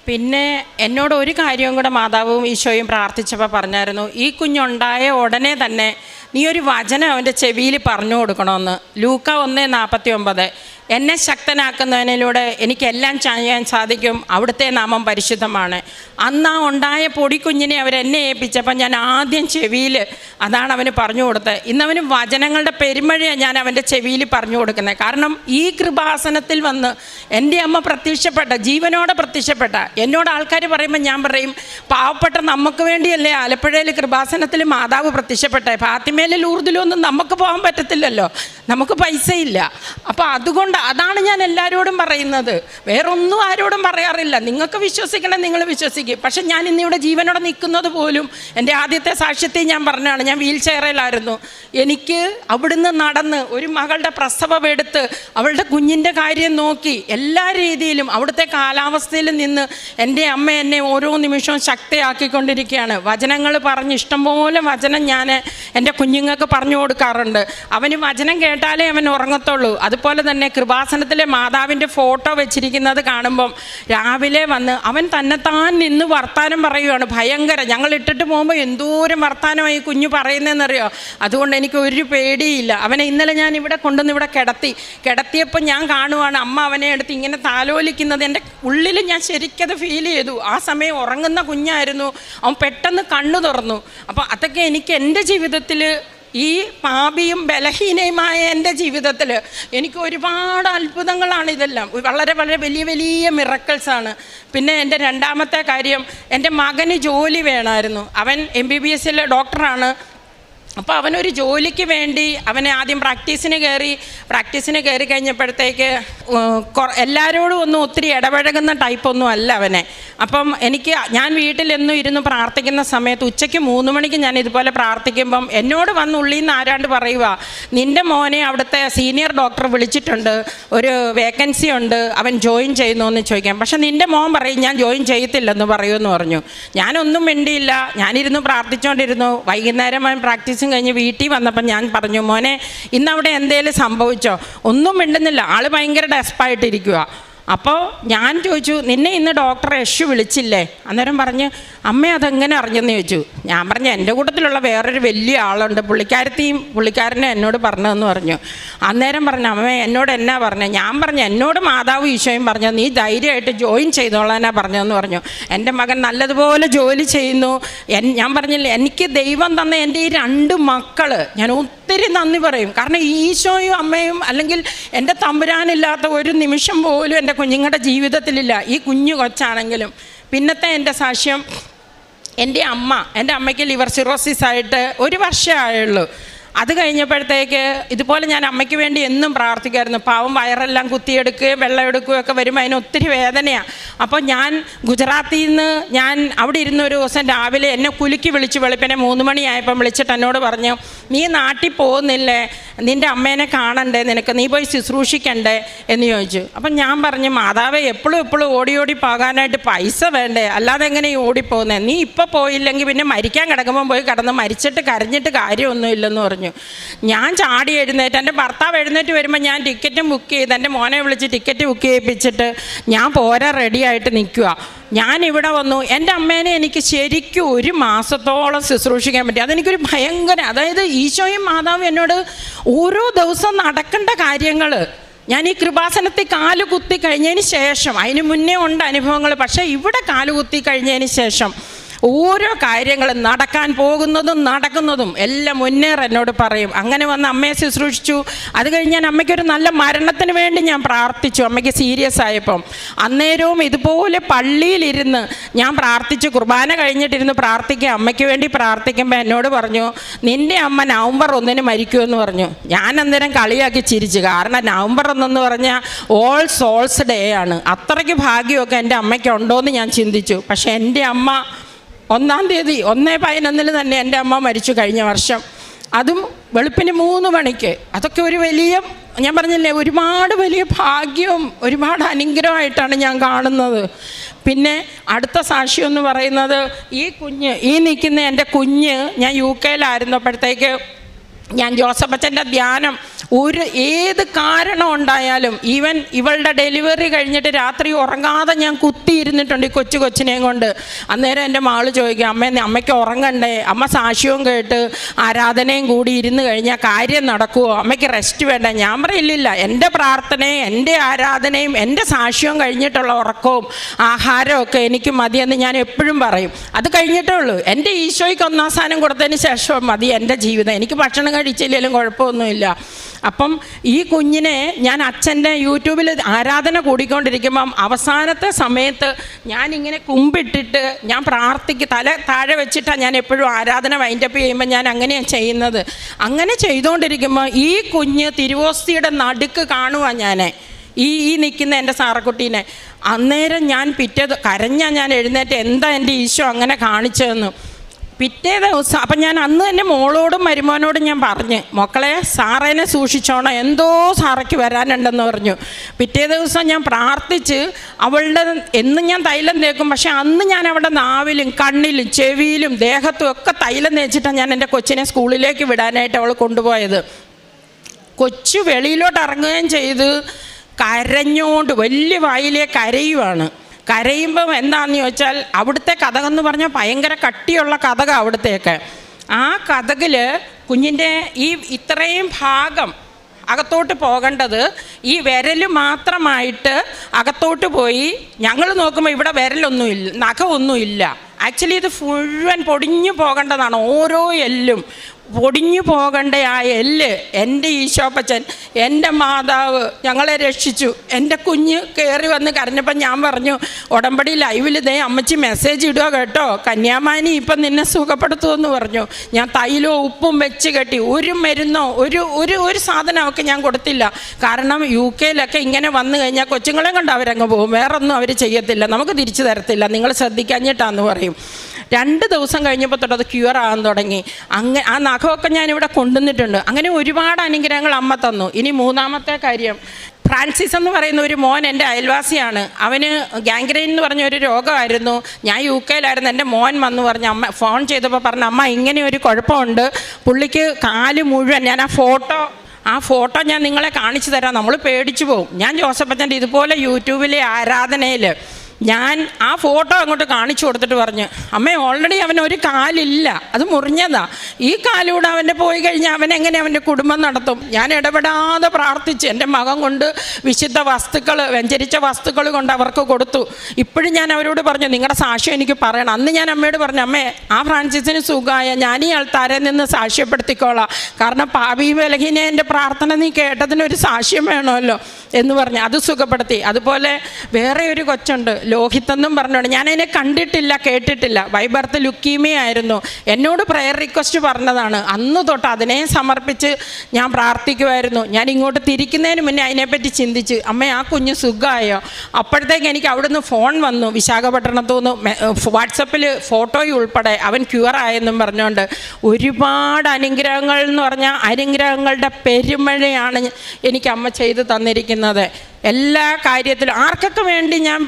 പിന്നെ എന്നോട് ഒരു കാര്യവും കൂടെ മാതാവും ഈശോയും പ്രാർത്ഥിച്ചപ്പോൾ പറഞ്ഞായിരുന്നു ഈ കുഞ്ഞുണ്ടായ ഉടനെ തന്നെ നീ ഒരു വചനം അവന്റെ ചെവിയിൽ പറഞ്ഞു കൊടുക്കണമെന്ന്. ലൂക്ക ഒന്ന് നാൽപ്പത്തി ഒമ്പത് എന്നെ ശക്തനാക്കുന്നതിലൂടെ എനിക്കെല്ലാം ചെയ്യാൻ സാധിക്കും. അവിടുത്തെ നാമം പരിശുദ്ധമാണ്. അന്ന് ആ ഉണ്ടായ പൊടിക്കുഞ്ഞിനെ അവരെന്നെ ഏൽപ്പിച്ചപ്പോൾ ഞാൻ ആദ്യം ചെവിയിൽ അതാണ് അവന് പറഞ്ഞു കൊടുത്തത്. ഇന്നവന് വചനങ്ങളുടെ പെരുമഴയാണ് ഞാൻ അവന്റെ ചെവിയിൽ പറഞ്ഞു കൊടുക്കുന്നത്. കാരണം ഈ കൃപാസനത്തിൽ വന്ന് എന്റെ അമ്മ പ്രത്യക്ഷപ്പെട്ട ജീവനോടെ പ്രത്യക്ഷപ്പെട്ട എന്നോട് ആൾക്കാർ പറയുമ്പോൾ ഞാൻ പറയും പാവപ്പെട്ട നമുക്ക് വേണ്ടിയല്ലേ ആലപ്പുഴയിൽ കൃപാസനത്തിൽ മാതാവ് പ്രത്യക്ഷപ്പെട്ടെ ഫാത്തിമയിലെ ലൂർദിലും ഒന്നും നമുക്ക് പോകാൻ പറ്റത്തില്ലല്ലോ. നമുക്ക് പൈസയില്ല. അപ്പോൾ അതുകൊണ്ട് അതാണ് ഞാൻ എല്ലാവരോടും പറയുന്നത്. വേറൊന്നും ആരോടും പറയാറില്ല. നിങ്ങൾക്ക് വിശ്വസിക്കണം നിങ്ങൾ വിശ്വസിക്കും. പക്ഷെ ഞാൻ ഇന്നിവിടെ ജീവനോടെ നിൽക്കുന്നത് പോലും എന്റെ ആദ്യത്തെ സാക്ഷ്യത്തെ ഞാൻ പറഞ്ഞാണ്. ഞാൻ വീൽ ചെയറിലായിരുന്നു. എനിക്ക് അവിടുന്ന് നടന്ന് ഒരു മകളുടെ പ്രസവം എടുത്ത് അവളുടെ കുഞ്ഞിന്റെ കാര്യം നോക്കി എല്ലാ രീതിയിലും അവിടുത്തെ കാലാവസ്ഥയിൽ നിന്ന് എന്റെ അമ്മ എന്നെ ഓരോ നിമിഷവും ശക്തിയാക്കിക്കൊണ്ടിരിക്കുകയാണ്. വചനങ്ങൾ പറഞ്ഞ് ഇഷ്ടംപോലെ വചനം ഞാൻ എന്റെ കുഞ്ഞുങ്ങൾക്ക് പറഞ്ഞു കൊടുക്കാറുണ്ട്. അവന് വചനം കേട്ടാലേ അവൻ ഉറങ്ങത്തുള്ളൂ. അതുപോലെ തന്നെ കൃപാസനത്തിലെ മാതാവിന്റെ ഫോട്ടോ വെച്ചിരിക്കുന്നത് കാണുമ്പം രാവിലെ വന്ന് അവൻ തന്നെത്താൻ നിന്ന് വർത്താനം പറയുകയാണ് ഭയങ്കര. ഞങ്ങൾ ഇട്ടിട്ട് പോകുമ്പോൾ എന്തോരം വർത്താനമായി കുഞ്ഞു പറയുന്നതെന്നറിയോ? അതുകൊണ്ട് എനിക്ക് ഒരു പേടിയില്ല. അവനെ ഇന്നലെ ഞാൻ ഇവിടെ കൊണ്ടുവന്ന് ഇവിടെ കിടത്തി. കിടത്തിയപ്പോൾ ഞാൻ കാണുവാണ് അമ്മ അവനെ എടുത്ത് ഇങ്ങനെ താലോലിക്കുന്നത്. എന്റെ ഉള്ളിൽ ഞാൻ ശരിക്കത് ഫീൽ ചെയ്തു. ആ സമയം ഉറങ്ങുന്ന കുഞ്ഞായിരുന്നു. അവൻ പെട്ടെന്ന് കണ്ണു തുറന്നു. അപ്പോൾ അതൊക്കെ എനിക്ക് എന്റെ ജീവിതത്തിൽ ഈ പാപിയും ബലഹീനയുമായ എന്റെ ജീവിതത്തിൽ എനിക്ക് ഒരുപാട് അത്ഭുതങ്ങളാണ് ഇതെല്ലാം. വളരെ വളരെ വലിയ വലിയ മിറക്കിൾസാണ് പിന്നെ എന്റെ രണ്ടാമത്തെ കാര്യം എന്റെ മകന് ജോലി വേണമായിരുന്നു. അവൻ എം ബി ബി എസിലെ ഡോക്ടറാണ് അപ്പോൾ അവനൊരു ജോലിക്ക് വേണ്ടി അവനെ ആദ്യം പ്രാക്ടീസിന് കയറി പ്രാക്ടീസിന് കയറി കഴിഞ്ഞപ്പോഴത്തേക്ക് എല്ലാവരോടും ഒന്നും ഒത്തിരി ഇടപഴകുന്ന ടൈപ്പൊന്നും അല്ല അവനെ. അപ്പം എനിക്ക് ഞാൻ വീട്ടിലെന്നും ഇരുന്ന് പ്രാർത്ഥിക്കുന്ന സമയത്ത് ഉച്ചയ്ക്ക് മൂന്ന് മണിക്ക് ഞാൻ ഇതുപോലെ പ്രാർത്ഥിക്കുമ്പം എന്നോട് വന്ന് ഉള്ളിൽ നിന്ന് ആരാണ്ട് പറയുക നിന്റെ മോനെ അവിടുത്തെ സീനിയർ ഡോക്ടർ വിളിച്ചിട്ടുണ്ട് ഒരു വേക്കൻസി ഉണ്ട് അവൻ ജോയിൻ ചെയ്യുന്നു എന്ന് ചോദിക്കാം പക്ഷേ നിന്റെ മോൻ പറയും ഞാൻ ജോയിൻ ചെയ്യത്തില്ലെന്ന് പറയുമെന്ന് പറഞ്ഞു. ഞാനൊന്നും മിണ്ടിയില്ല ഞാനിരുന്ന് പ്രാർത്ഥിച്ചുകൊണ്ടിരുന്നു വൈകുന്നേരം അവൻ പ്രാക്ടീസും കഴിഞ്ഞ് വീട്ടിൽ വന്നപ്പോൾ ഞാൻ പറഞ്ഞു മോനെ ഇന്ന് അവിടെ എന്തേലും സംഭവിച്ചോ? ഒന്നും മിണ്ടുന്നില്ല. ആൾ ഭയങ്കര ഡെസ്പായിട്ടിരിക്കുക അപ്പോൾ ഞാൻ ചോദിച്ചു നിന്നെ ഇന്ന് ഡോക്ടർ യശു വിളിച്ചില്ലേ? അന്നേരം പറഞ്ഞ് അമ്മ അതെങ്ങനെ അറിഞ്ഞെന്ന് ചോദിച്ചു. ഞാൻ പറഞ്ഞു എന്റെ കൂട്ടത്തിലുള്ള വേറൊരു വലിയ ആളുണ്ട് പുള്ളിക്കാരത്തെയും പുള്ളിക്കാരനെ എന്നോട് പറഞ്ഞതെന്ന് പറഞ്ഞു. അന്നേരം പറഞ്ഞു അമ്മ എന്നോട് എന്നാ പറഞ്ഞു? ഞാൻ പറഞ്ഞു എന്നോട് മാതാവ് ഈശോയും പറഞ്ഞു നീ ധൈര്യമായിട്ട് ജോയിൻ ചെയ്തോളാനാ പറഞ്ഞതെന്ന് പറഞ്ഞു. എന്റെ മകൻ നല്ലതുപോലെ ജോലി ചെയ്യുന്നു. ഞാൻ പറഞ്ഞില്ലേ എനിക്ക് ദൈവം തന്ന എന്റെ ഈ രണ്ട് മക്കൾ ഞാൻ ഒത്തിരി നന്ദി പറയും. കാരണം ഈശോയും അമ്മയും അല്ലെങ്കിൽ എന്റെ തമ്പുരാനില്ലാത്ത ഒരു നിമിഷം പോലും എന്റെ കുഞ്ഞുങ്ങളുടെ ജീവിതത്തിലില്ല. ഈ കുഞ്ഞു കൊച്ചാണെങ്കിലും. പിന്നത്തെ എന്റെ സാക്ഷ്യം എന്റെ അമ്മ എന്റെ അമ്മയ്ക്ക് ലിവർ സിറോസിസ് ആയിട്ട് ഒരു വർഷമേ ആയുള്ളൂ. അത് കഴിഞ്ഞപ്പോഴത്തേക്ക് ഇതുപോലെ ഞാൻ അമ്മയ്ക്ക് വേണ്ടി എന്നും പ്രാർത്ഥിക്കുമായിരുന്നു പാവം വയറെല്ലാം കുത്തിയെടുക്കുകയും വെള്ളം എടുക്കുകയും ഒക്കെ വരുമ്പോൾ അതിന് ഒത്തിരി വേദനയാണ് അപ്പോൾ ഞാൻ ഗുജറാത്തിൽ നിന്ന് ഞാൻ അവിടെ ഇരുന്ന ഒരു ദിവസം രാവിലെ എന്നെ കുലുക്കി വിളിച്ച് വെളുപ്പിനെ മൂന്ന് മണിയായപ്പം വിളിച്ചിട്ട് എന്നോട് പറഞ്ഞു നീ നാട്ടിൽ പോകുന്നില്ലേ? നിന്റെ അമ്മേനെ കാണണ്ടേ? നിനക്ക് നീ പോയി ശുശ്രൂഷിക്കണ്ടേ? എന്ന് ചോദിച്ചു. അപ്പം ഞാൻ പറഞ്ഞു മാതാവേ എപ്പോഴും എപ്പോഴും ഓടി ഓടി പോകാനായിട്ട് പൈസ വേണ്ടേ? അല്ലാതെ എങ്ങനെ ഈ ഓടിപ്പോകുന്നത് നീ ഇപ്പോൾ പോയില്ലെങ്കിൽ പിന്നെ മരിക്കാൻ കിടക്കുമ്പോൾ പോയി കിടന്ന് മരിച്ചിട്ട് കരഞ്ഞിട്ട് കാര്യമൊന്നുമില്ലെന്ന് പറഞ്ഞു. ഞാൻ ചാടി എഴുന്നേറ്റ് എന്റെ ഭർത്താവ് എഴുന്നേറ്റ് വരുമ്പോൾ ഞാൻ ടിക്കറ്റും ബുക്ക് ചെയ്ത് എന്റെ മോനെ വിളിച്ച് ടിക്കറ്റ് ബുക്ക് ചെയ്യിപ്പിച്ചിട്ട് ഞാൻ പോരാ റെഡിയായിട്ട് നിൽക്കുക ഞാൻ ഇവിടെ വന്നു. എന്റെ അമ്മേനെ എനിക്ക് ശരിക്കും ഒരു മാസത്തോളം ശുശ്രൂഷിക്കാൻ പറ്റി. അതെനിക്കൊരു ഭയങ്കര അതായത് ഈശോയും മാതാവും എന്നോട് ഓരോ ദിവസം നടക്കേണ്ട കാര്യങ്ങൾ ഞാൻ ഈ കൃപാസനത്തിൽ കാൽ കുത്തി കഴിഞ്ഞതിന് ശേഷം അതിന് മുന്നേ ഉണ്ട് അനുഭവങ്ങൾ പക്ഷേ ഇവിടെ കാൽ കുത്തി കഴിഞ്ഞതിന് ശേഷം ഓരോ കാര്യങ്ങളും നടക്കാൻ പോകുന്നതും നടക്കുന്നതും എല്ലാം മുന്നേറെ എന്നോട് പറയും. അങ്ങനെ വന്ന് അമ്മയെ ശുശ്രൂഷിച്ചു. അത് കഴിഞ്ഞ് ഞാൻ അമ്മയ്ക്കൊരു നല്ല മരണത്തിന് വേണ്ടി ഞാൻ പ്രാർത്ഥിച്ചു. അമ്മയ്ക്ക് സീരിയസ് ആയപ്പം. അന്നേരവും ഇതുപോലെ പള്ളിയിലിരുന്ന് ഞാൻ പ്രാർത്ഥിച്ചു. കുർബാന കഴിഞ്ഞിട്ടിരുന്ന് പ്രാർത്ഥിക്കുക. അമ്മയ്ക്ക് വേണ്ടി പ്രാർത്ഥിക്കുമ്പോൾ എന്നോട് പറഞ്ഞു നിന്റെ അമ്മ നവംബർ ഒന്നിന് മരിക്കുമെന്ന് പറഞ്ഞു. ഞാൻ അന്നേരം കളിയാക്കി ചിരിച്ചു. കാരണം നവംബർ ഒന്നെന്ന് പറഞ്ഞാൽ ഓൾ സോൾസ് ഡേ ആണ്. അത്രയ്ക്ക് ഭാഗ്യമൊക്കെ എന്റെ അമ്മയ്ക്ക് ഉണ്ടോയെന്ന് ഞാൻ ചിന്തിച്ചു. പക്ഷേ എന്റെ അമ്മ ഒന്നാം തീയതി ഒന്നേ പതിനൊന്നിൽ തന്നെ എന്റെ അമ്മ മരിച്ചു കഴിഞ്ഞ വർഷം. അതും വെളുപ്പിന് മൂന്ന് മണിക്ക്. അതൊക്കെ ഒരു വലിയ ഞാൻ പറഞ്ഞില്ലേ ഒരുപാട് വലിയ ഭാഗ്യവും ഒരുപാട് അനുഗ്രഹമായിട്ടാണ് ഞാൻ കാണുന്നത്. പിന്നെ അടുത്ത സാക്ഷി എന്ന് പറയുന്നത് ഈ കുഞ്ഞ് ഈ നിൽക്കുന്ന എന്റെ കുഞ്ഞ് ഞാൻ യു കെയിലായിരുന്നപ്പോഴത്തേക്ക് ഞാൻ ജോസഫ് അച്ഛന്റെ ധ്യാനം ഒരു ഏത് കാരണം ഉണ്ടായാലും ഈവൻ ഇവളുടെ ഡെലിവറി കഴിഞ്ഞിട്ട് രാത്രി ഉറങ്ങാതെ ഞാൻ കുത്തിയിരുന്നിട്ടുണ്ട് ഈ കൊച്ചു കൊച്ചിനെയും കൊണ്ട്. അന്നേരം എന്റെ മാൾ ചോദിക്കും അമ്മ അമ്മയ്ക്ക് ഉറങ്ങണ്ടേ? അമ്മ സാക്ഷ്യവും കേട്ട് ആരാധനയും കൂടി ഇരുന്ന് കഴിഞ്ഞാൽ കാര്യം നടക്കുമോ അമ്മയ്ക്ക് റെസ്റ്റ് വേണ്ട. ഞാൻ പറയില്ലില്ല എന്റെ പ്രാർത്ഥനയും എന്റെ ആരാധനയും എന്റെ സാക്ഷ്യവും കഴിഞ്ഞിട്ടുള്ള ഉറക്കവും ആഹാരവും ഒക്കെ എനിക്ക് മതിയെന്ന് ഞാൻ എപ്പോഴും പറയും. അത് കഴിഞ്ഞിട്ടേ ഉള്ളൂ. എന്റെ ഈശോയ്ക്ക് ഒന്നാം സ്ഥാനം കൊടുത്തതിന് ശേഷം മതി എന്റെ ജീവിതം. എനിക്ക് ഭക്ഷണം കഴിച്ചില്ലെങ്കിലും കുഴപ്പമൊന്നുമില്ല. അപ്പം ഈ കുഞ്ഞിനെ ഞാൻ അച്ഛന്റെ യൂട്യൂബിൽ ആരാധന കൂടിക്കൊണ്ടിരിക്കുമ്പം അവസാനത്തെ സമയത്ത് ഞാനിങ്ങനെ കുമ്പിട്ടിട്ട് ഞാൻ പ്രാർത്ഥിക്ക് തല താഴെ വെച്ചിട്ടാണ് ഞാൻ എപ്പോഴും ആരാധന വൈൻഡപ്പ് ചെയ്യുമ്പോൾ ഞാൻ അങ്ങനെയാണ് ചെയ്യുന്നത്. അങ്ങനെ ചെയ്തുകൊണ്ടിരിക്കുമ്പോൾ ഈ കുഞ്ഞ് തിരുവോസ്തിയുടെ നടുക്ക് കാണുവാ ഞാൻ ഈ ഈ നിൽക്കുന്ന എന്റെ സാറക്കുട്ടീനെ. അന്നേരം ഞാൻ പിറ്റേത് കരഞ്ഞാൽ ഞാൻ എഴുന്നേറ്റ് എന്താ എന്റെ ഈശോ അങ്ങനെ കാണിച്ചതെന്ന്. പിറ്റേ ദിവസം അപ്പം ഞാൻ അന്ന് തന്നെ മോളോടും മരുമോനോടും ഞാൻ പറഞ്ഞ് മക്കളെ സാറേനെ സൂക്ഷിച്ചോണം എന്തോ സാറയ്ക്ക് വരാനുണ്ടെന്ന് പറഞ്ഞു. പിറ്റേ ദിവസം ഞാൻ പ്രാർത്ഥിച്ച് അവളുടെ എന്നും ഞാൻ തൈലം തേക്കും പക്ഷേ അന്ന് ഞാൻ അവിടെ നാവിലും കണ്ണിലും ചെവിയിലും ദേഹത്തും ഒക്കെ തൈലം തേച്ചിട്ടാണ് ഞാൻ എന്റെ കൊച്ചിനെ സ്കൂളിലേക്ക് വിടാനായിട്ട് അവൾ കൊണ്ടുപോയത്. കൊച്ചു വെളിയിലോട്ട് ഇറങ്ങുകയും ചെയ്ത് കരഞ്ഞോണ്ട് വലിയ വായിലെ കരയുവാണ്. കരയുമ്പം എന്താണെന്ന് ചോദിച്ചാൽ അവിടുത്തെ കഥകെന്ന് പറഞ്ഞാൽ ഭയങ്കര കട്ടിയുള്ള കഥക അവിടുത്തെയൊക്കെ ആ കഥകിൽ കുഞ്ഞിന്റെ ഈ ഇത്രയും ഭാഗം അകത്തോട്ട് പോകേണ്ടത് ഈ വിരൽ മാത്രമായിട്ട് അകത്തോട്ട് പോയി ഞങ്ങൾ നോക്കുമ്പോൾ ഇവിടെ വിരലൊന്നുമില്ല നഖമൊന്നുമില്ല ആക്ച്വലി ഇത് മുഴുവൻ പൊടിഞ്ഞു പോകേണ്ടതാണ് ഓരോ എല്ലും. പൊടിഞ്ഞു പോകേണ്ട ആ എല്ല് എന്റെ ഈശോപ്പച്ചൻ എന്റെ മാതാവ് ഞങ്ങളെ രക്ഷിച്ചു. എന്റെ കുഞ്ഞ് കയറി വന്ന് കരഞ്ഞപ്പോൾ ഞാൻ പറഞ്ഞു ഉടമ്പടി ലൈവിൽ ഇതേ അമ്മച്ചി മെസ്സേജ് ഇടുക കേട്ടോ. കന്യാമാനി ഇപ്പം നിന്നെ സുഖപ്പെടുത്തുമെന്ന് പറഞ്ഞു. ഞാൻ തൈലോ ഉപ്പും വെച്ച് കെട്ടി ഒരു മരുന്നോ ഒരു ഒരു ഒരു സാധനമൊക്കെ ഞാൻ കൊടുത്തില്ല. കാരണം യു കെയിലൊക്കെ ഇങ്ങനെ വന്നു കഴിഞ്ഞാൽ കൊച്ചുങ്ങളെ കൊണ്ട് അവരങ്ങ് പോകും. വേറൊന്നും അവർ ചെയ്യത്തില്ല. നമുക്ക് തിരിച്ചു തരത്തില്ല. നിങ്ങൾ ശ്രദ്ധിക്കാഞ്ഞിട്ടാന്ന് പറയും. രണ്ട് ദിവസം കഴിഞ്ഞപ്പോൾ തൊട്ട് അത് ക്യൂർ ആകാൻ തുടങ്ങി. അങ്ങനെ ആ നഖമൊക്കെ ഞാനിവിടെ കൊണ്ടുവന്നിട്ടുണ്ട്. അങ്ങനെ ഒരുപാട് അനുഗ്രഹങ്ങൾ അമ്മ തന്നു. ഇനി മൂന്നാമത്തെ കാര്യം ഫ്രാൻസിസ് എന്ന് പറയുന്ന ഒരു മോൻ എന്റെ അയൽവാസിയാണ്. അവന് ഗാംഗ്രൈൻ എന്ന് പറഞ്ഞ ഒരു രോഗമായിരുന്നു. ഞാൻ യു കെയിലായിരുന്നു എന്റെ മോൻ വന്നു പറഞ്ഞു അമ്മ ഫോൺ ചെയ്തപ്പോൾ പറഞ്ഞു അമ്മ ഇങ്ങനെ ഒരു കുഴപ്പമുണ്ട്. പുള്ളിക്ക് കാൽ മുഴുവൻ ഞാൻ ആ ഫോട്ടോ ആ ഫോട്ടോ ഞാൻ നിങ്ങളെ കാണിച്ചു തരാം. നമ്മൾ പേടിച്ചു പോകും. ഞാൻ ജോസഫ് ജോസഫച്ചന്റെ ഇതുപോലെ യൂട്യൂബിലെ ആരാധനയിൽ ഞാൻ ആ ഫോട്ടോ അങ്ങോട്ട് കാണിച്ചു കൊടുത്തിട്ട് പറഞ്ഞു അമ്മ ഓൾറെഡി അവൻ ഒരു കാലില്ല അത് മുറിഞ്ഞതാ. ഈ കാലിലൂടെ അവന്റെ പോയി കഴിഞ്ഞാൽ അവൻ എങ്ങനെ അവന്റെ കുടുംബം നടത്തും? ഞാൻ ഇടപെടാതെ പ്രാർത്ഥിച്ച് എന്റെ മകൻ കൊണ്ട് വിശുദ്ധ വസ്തുക്കൾ വ്യഞ്ചരിച്ച വസ്തുക്കൾ കൊണ്ട് അവർക്ക് കൊടുത്തു. ഇപ്പോഴും ഞാൻ അവരോട് പറഞ്ഞു നിങ്ങളുടെ സാക്ഷ്യം എനിക്ക് പറയണം. അന്ന് ഞാൻ അമ്മയോട് പറഞ്ഞു അമ്മേ ആ ഫ്രാൻസിസിന് സുഖമായ ഞാൻ ഈ ആൾത്താരെ നിന്ന് സാക്ഷ്യപ്പെടുത്തിക്കോളാം. കാരണം പാപി ബലഹീന എന്റെ പ്രാർത്ഥന നീ കേട്ടതിനൊരു സാക്ഷ്യം വേണമല്ലോ. എന്ന് പറഞ്ഞു അത് സുഖപ്പെടുത്തി. അതുപോലെ വേറെ ഒരു കൊച്ചുണ്ട് ലോഹിത്തെന്നും പറഞ്ഞോണ്ട് ഞാൻ അതിനെ കണ്ടിട്ടില്ല കേട്ടിട്ടില്ല. വൈബർത്ത് ലുക്കീമിയ ആയിരുന്നു എന്നോട് പ്രയർ റിക്വസ്റ്റ് പറഞ്ഞതാണ്. അന്ന് തൊട്ട് അതിനെ സമർപ്പിച്ച് ഞാൻ പ്രാർത്ഥിക്കുമായിരുന്നു ഞാൻ ഇങ്ങോട്ട് തിരിക്കുന്നതിന് മുന്നേ അതിനെപ്പറ്റി ചിന്തിച്ച് അമ്മ ആ കുഞ്ഞ് സുഖമായോ? അപ്പോഴത്തേക്ക് എനിക്ക് അവിടെ നിന്ന് ഫോൺ വന്നു. വിശാഖപട്ടണത്തു നിന്ന് വാട്സപ്പിൽ ഫോട്ടോയും ഉൾപ്പെടെ അവൻ ക്യൂർ ആയെന്നും പറഞ്ഞുകൊണ്ട് ഒരുപാട് അനുഗ്രഹങ്ങൾ എന്ന് പറഞ്ഞാൽ അനുഗ്രഹങ്ങളുടെ പെരുമഴയാണ് എനിക്ക് അമ്മ ചെയ്തു തന്നിരിക്കുന്നത്. എല്ലാ കാര്യത്തിലും ആർക്കൊക്കെ വേണ്ടി ഞാൻ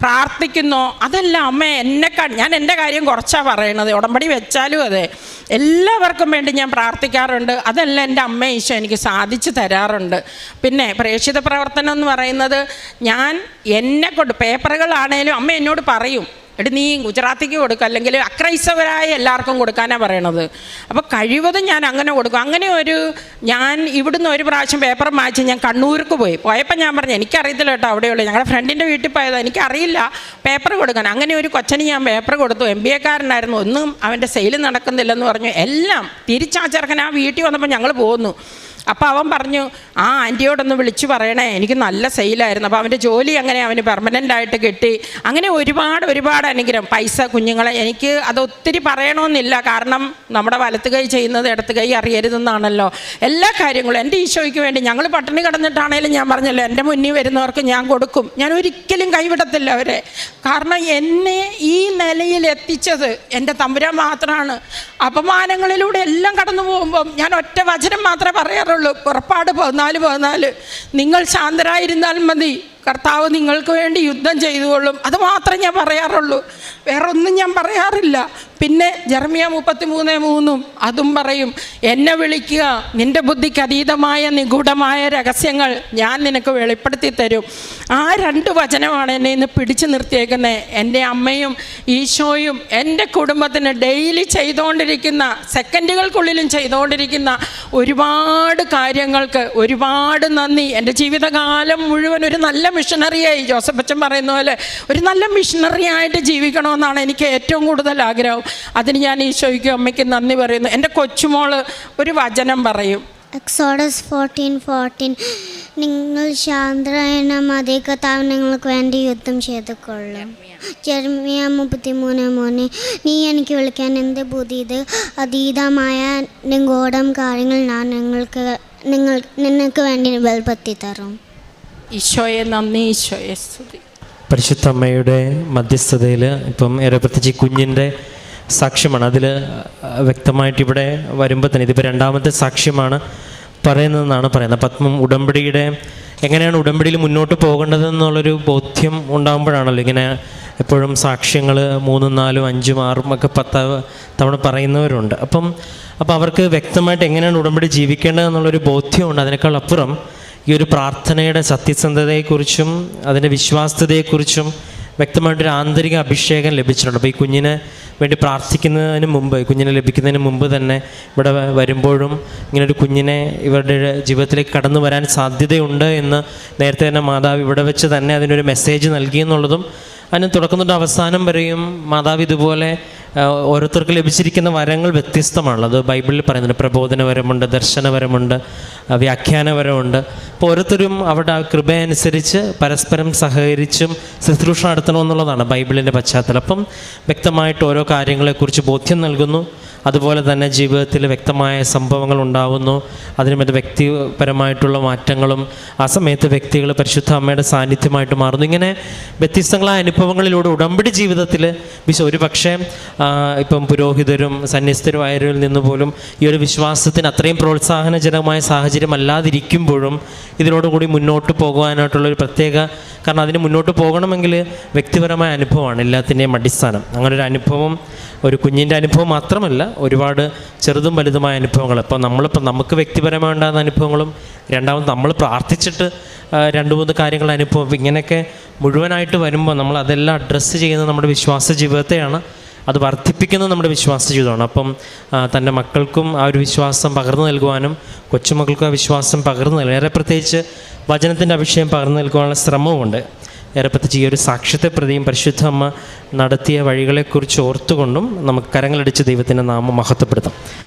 പ്രാർത്ഥിക്കുന്നോ. അതല്ല അമ്മ എന്നെ ഞാൻ എന്റെ കാര്യം കുറച്ചാണ് പറയണത്. ഉടമ്പടി വെച്ചാലും അതെ. എല്ലാവർക്കും വേണ്ടി ഞാൻ പ്രാർത്ഥിക്കാറുണ്ട്. അതല്ല എന്റെ അമ്മ ഈശോ എനിക്ക് സാധിച്ചു തരാറുണ്ട്. പിന്നെ പ്രേക്ഷിത പ്രവർത്തനം എന്ന് പറയുന്നത് ഞാൻ എന്നെ കൊണ്ട് പേപ്പറുകളാണേലും അമ്മ എന്നോട് പറയും. എടി നീ ഗുജറാത്തിക്ക് കൊടുക്കുക അല്ലെങ്കിൽ അക്രൈസ്തവരായ എല്ലാവർക്കും കൊടുക്കാനാണ് പറയണത്. അപ്പോൾ കഴിവതും ഞാൻ അങ്ങനെ കൊടുക്കും. അങ്ങനെ ഒരു ഞാൻ ഇവിടുന്ന് ഒരു പ്രാവശ്യം പേപ്പർ മാറ്റി ഞാൻ കണ്ണൂർക്ക് പോയി. പോയപ്പോൾ ഞാൻ പറഞ്ഞു എനിക്കറിയത്തില്ല കേട്ടോ അവിടെയുള്ളൂ. ഞങ്ങളുടെ ഫ്രണ്ടിന്റെ വീട്ടിൽ പോയത്. എനിക്കറിയില്ല പേപ്പർ കൊടുക്കാൻ. അങ്ങനെ ഒരു കൊച്ചന് ഞാൻ പേപ്പർ കൊടുത്തു. എം ബി എക്കാരനായിരുന്നു ഒന്നും അവന്റെ സെയിൽ നടക്കുന്നില്ലെന്ന് പറഞ്ഞു. എല്ലാം തിരിച്ചാ ചെറുക്കൻ ആ വീട്ടിൽ വന്നപ്പോൾ ഞങ്ങൾ പോന്നു. അപ്പോൾ അവൻ പറഞ്ഞു ആ ആന്റിയോടൊന്ന് വിളിച്ചു പറയണേ എനിക്ക് നല്ല സെയിലായിരുന്നു. അപ്പോൾ അവന്റെ ജോലി അങ്ങനെ അവന് പെർമനന്റ് ആയിട്ട് കിട്ടി. അങ്ങനെ ഒരുപാട് ഒരുപാട് അനുഗ്രഹം. പൈസ കുഞ്ഞുങ്ങളെ എനിക്ക് അത് ഒത്തിരി പറയണമെന്നില്ല കാരണം നമ്മുടെ വലത്ത് കൈ ചെയ്യുന്നത് ഇടത്ത് കൈ അറിയരുതെന്നാണല്ലോ. എല്ലാ കാര്യങ്ങളും എന്റെ ഈശോയ്ക്ക് വേണ്ടി. ഞങ്ങൾ പട്ടിണി കിടന്നിട്ടാണേലും ഞാൻ പറഞ്ഞല്ലോ എന്റെ മുന്നിൽ വരുന്നവർക്ക് ഞാൻ കൊടുക്കും. ഞാൻ ഒരിക്കലും കൈവിടത്തില്ല അവരെ. കാരണം എന്നെ ഈ നിലയിൽ എത്തിച്ചത് എന്റെ തമ്പുരാൻ മാത്രമാണ് അപമാനങ്ങളിലൂടെ എല്ലാം കടന്നു പോകുമ്പം ഞാൻ ഒറ്റ വചനം മാത്രമേ പറയാറുള്ളൂ. പുറപ്പാട് പതിനാല് പതിനാല്. നിങ്ങൾ ശാന്തരായിരുന്നാൽ മതി. കർത്താവ് നിങ്ങൾക്ക് വേണ്ടി യുദ്ധം ചെയ്തുകൊള്ളും. അത് മാത്രമേ ഞാൻ പറയാറുള്ളൂ. വേറെ ഒന്നും ഞാൻ പറയാറില്ല. പിന്നെ ജർമിയ മുപ്പത്തി മൂന്ന് മൂന്നും അതും പറയും എന്നെ വിളിക്കുക. നിന്റെ ബുദ്ധിക്ക് അതീതമായ നിഗൂഢമായ രഹസ്യങ്ങൾ ഞാൻ നിനക്ക് വെളിപ്പെടുത്തി തരും. ആ രണ്ട് വചനമാണ് എന്നെ ഇന്ന് പിടിച്ചു നിർത്തിയേക്കുന്നത് എന്റെ അമ്മയും ഈശോയും എന്റെ കുടുംബത്തിന് ഡെയിലി ചെയ്തുകൊണ്ടിരിക്കുന്ന സെക്കൻഡുകൾക്കുള്ളിലും ചെയ്തുകൊണ്ടിരിക്കുന്ന ഒരുപാട് കാര്യങ്ങൾക്ക് ഒരുപാട് നന്ദി. എന്റെ ജീവിതകാലം മുഴുവൻ ഒരു നല്ല മിഷണറിയായി ജോസഫ് അച്ഛൻ പറയുന്ന പോലെ ഒരു നല്ല മിഷണറി ആയിട്ട് ജീവിക്കണമെന്നാണ് എനിക്ക് ഏറ്റവും കൂടുതൽ ആഗ്രഹം. അതിന് ഞാൻ ഈശോയ്ക്കും അമ്മയ്ക്കും നന്ദി പറയുന്നു. എന്റെ കൊച്ചുമോൾ ഒരു വചനം പറയും. എക്സോഡസ് ഫോർട്ടീൻ ഫോർട്ടീൻ നിങ്ങൾ ശാന്തരായണ അതേ നിങ്ങൾക്ക് വേണ്ടി യുദ്ധം ചെയ്തുകൊള്ളും. ജർമിയ മുപ്പത്തി മൂന്ന് മൂന്ന് നീ എനിക്ക് വിളിക്കാൻ എന്ത് പുതിയത് അതീതമായ നിങ്ങോടം കാര്യങ്ങൾ ഞാൻ നിങ്ങൾക്ക് നിങ്ങൾ നിനക്ക് വേണ്ടി ബൽപ്പത്തി തരും. ഈശോയെ നന്ദി ഈശോയെ സ്തുതി. പരിശുദ്ധ അമ്മയുടെ മധ്യസ്ഥതയിൽ ഇപ്പം ഏറെ പ്രത്യേകിച്ച് കുഞ്ഞിന്റെ സാക്ഷ്യമാണ്. അതിൽ വ്യക്തമായിട്ട് ഇവിടെ വരുമ്പോൾ തന്നെ ഇതിപ്പോൾ രണ്ടാമത്തെ സാക്ഷ്യമാണ് പറയുന്നതെന്നാണ് പറയുന്നത്. പത്മം ഉടമ്പടിയുടെ എങ്ങനെയാണ് ഉടമ്പടിയിൽ മുന്നോട്ട് പോകേണ്ടതെന്നുള്ളൊരു ബോധ്യം ഉണ്ടാകുമ്പോഴാണല്ലോ ഇങ്ങനെ എപ്പോഴും സാക്ഷ്യങ്ങൾ മൂന്നും നാലും അഞ്ചും ആറും ഒക്കെ പത്ത് തവണ പറയുന്നവരുണ്ട്. അപ്പം അപ്പോൾ അവർക്ക് വ്യക്തമായിട്ട് എങ്ങനെയാണ് ഉടമ്പടി ജീവിക്കേണ്ടതെന്നുള്ളൊരു ബോധ്യമുണ്ട്. അതിനേക്കാൾ അപ്പുറം ഈ ഒരു പ്രാർത്ഥനയുടെ സത്യസന്ധതയെക്കുറിച്ചും അതിന്റെ വിശ്വാസ്യതയെക്കുറിച്ചും വ്യക്തമായിട്ടൊരു ആന്തരിക അഭിഷേകം ലഭിച്ചിട്ടുണ്ട്. അപ്പോൾ ഈ കുഞ്ഞിനെ വേണ്ടി പ്രാർത്ഥിക്കുന്നതിന് മുമ്പ് കുഞ്ഞിനെ ലഭിക്കുന്നതിന് മുമ്പ് തന്നെ ഇവിടെ വരുമ്പോഴും ഇങ്ങനൊരു കുഞ്ഞിനെ ഇവരുടെ ജീവിതത്തിലേക്ക് കടന്നു വരാൻ സാധ്യതയുണ്ട് എന്ന് നേരത്തെ തന്നെ മാതാവ് ഇവിടെ വെച്ച് തന്നെ അതിനൊരു മെസ്സേജ് നൽകി എന്നുള്ളതും അതിന് തുടക്കം തൊട്ട് അവസാനം വരെയും മാതാവ് ഇതുപോലെ ഓരോരുത്തർക്ക് ലഭിച്ചിരിക്കുന്ന വരങ്ങൾ വ്യത്യസ്തമാണല്ലോ. അത് ബൈബിളിൽ പറയുന്നുണ്ട്. പ്രബോധനപരമുണ്ട് ദർശനപരമുണ്ട് വ്യാഖ്യാനപരമുണ്ട് അപ്പോൾ ഓരോരുത്തരും അവരുടെ ആ കൃപയനുസരിച്ച് പരസ്പരം സഹകരിച്ചും ശുശ്രൂഷ നടത്തണമെന്നുള്ളതാണ് ബൈബിളിന്റെ പശ്ചാത്തലം. അപ്പം വ്യക്തമായിട്ട് ഓരോ കാര്യങ്ങളെക്കുറിച്ച് ബോധ്യം നൽകുന്നു. അതുപോലെ തന്നെ ജീവിതത്തിൽ വ്യക്തമായ സംഭവങ്ങൾ ഉണ്ടാവുന്നു. അതിന് മറ്റ് വ്യക്തിപരമായിട്ടുള്ള മാറ്റങ്ങളും ആ സമയത്ത് വ്യക്തികൾ പരിശുദ്ധ അമ്മയുടെ സാന്നിധ്യമായിട്ട് മാറുന്നു. ഇങ്ങനെ വ്യത്യസ്തങ്ങളായ അനുഭവങ്ങളിലൂടെ ഉടമ്പടി ജീവിതത്തിൽ വിശ്വ ഒരു പക്ഷേ ഇപ്പം പുരോഹിതരും സന്യസ്തരുമായവരിൽ നിന്ന് പോലും ഈ ഒരു വിശ്വാസത്തിന് അത്രയും പ്രോത്സാഹനജനകമായ സാഹചര്യം അല്ലാതിരിക്കുമ്പോഴും ഇതിനോടുകൂടി മുന്നോട്ട് പോകുവാനായിട്ടുള്ള ഒരു പ്രത്യേക കാരണം അതിന് മുന്നോട്ട് പോകണമെങ്കിൽ വ്യക്തിപരമായ അനുഭവമാണ് എല്ലാത്തിന്റെയും അടിസ്ഥാനം. അങ്ങനെ ഒരു അനുഭവം ഒരു കുഞ്ഞിന്റെ അനുഭവം മാത്രമല്ല ഒരുപാട് ചെറുതും വലുതുമായ അനുഭവങ്ങൾ. ഇപ്പോൾ നമ്മളിപ്പോൾ നമുക്ക് വ്യക്തിപരമായി ഉണ്ടാകുന്ന അനുഭവങ്ങളും രണ്ടാമത് നമ്മൾ പ്രാർത്ഥിച്ചിട്ട് രണ്ട് മൂന്ന് കാര്യങ്ങൾ അനുഭവം ഇങ്ങനെയൊക്കെ മുഴുവനായിട്ട് വരുമ്പോൾ നമ്മൾ അതെല്ലാം അഡ്രസ്സ് ചെയ്യുന്നത് നമ്മുടെ വിശ്വാസ ജീവിതത്തെയാണ്. അത് വർദ്ധിപ്പിക്കുന്നത് നമ്മുടെ വിശ്വാസ ജീവിതമാണ്. അപ്പം തന്റെ മക്കൾക്കും ആ ഒരു വിശ്വാസം പകർന്നു നൽകുവാനും കൊച്ചുമക്കൾക്കും ആ വിശ്വാസം പകർന്നു നൽകാൻ ഏറെ പ്രത്യേകിച്ച് വചനത്തിന്റെ അഭിഷേകം പകർന്നു നൽകുവാനുള്ള ശ്രമവുമുണ്ട്. ഏറെ പ്രത്യേകിച്ച് ഈ ഒരു സാക്ഷ്യത്തെ പ്രതിയും പരിശുദ്ധ അമ്മ നടത്തിയ വഴികളെക്കുറിച്ച് ഓർത്തുകൊണ്ടും നമുക്ക് കരങ്ങളടിച്ച് ദൈവത്തിന്റെ നാമം മഹത്വപ്പെടുത്താം.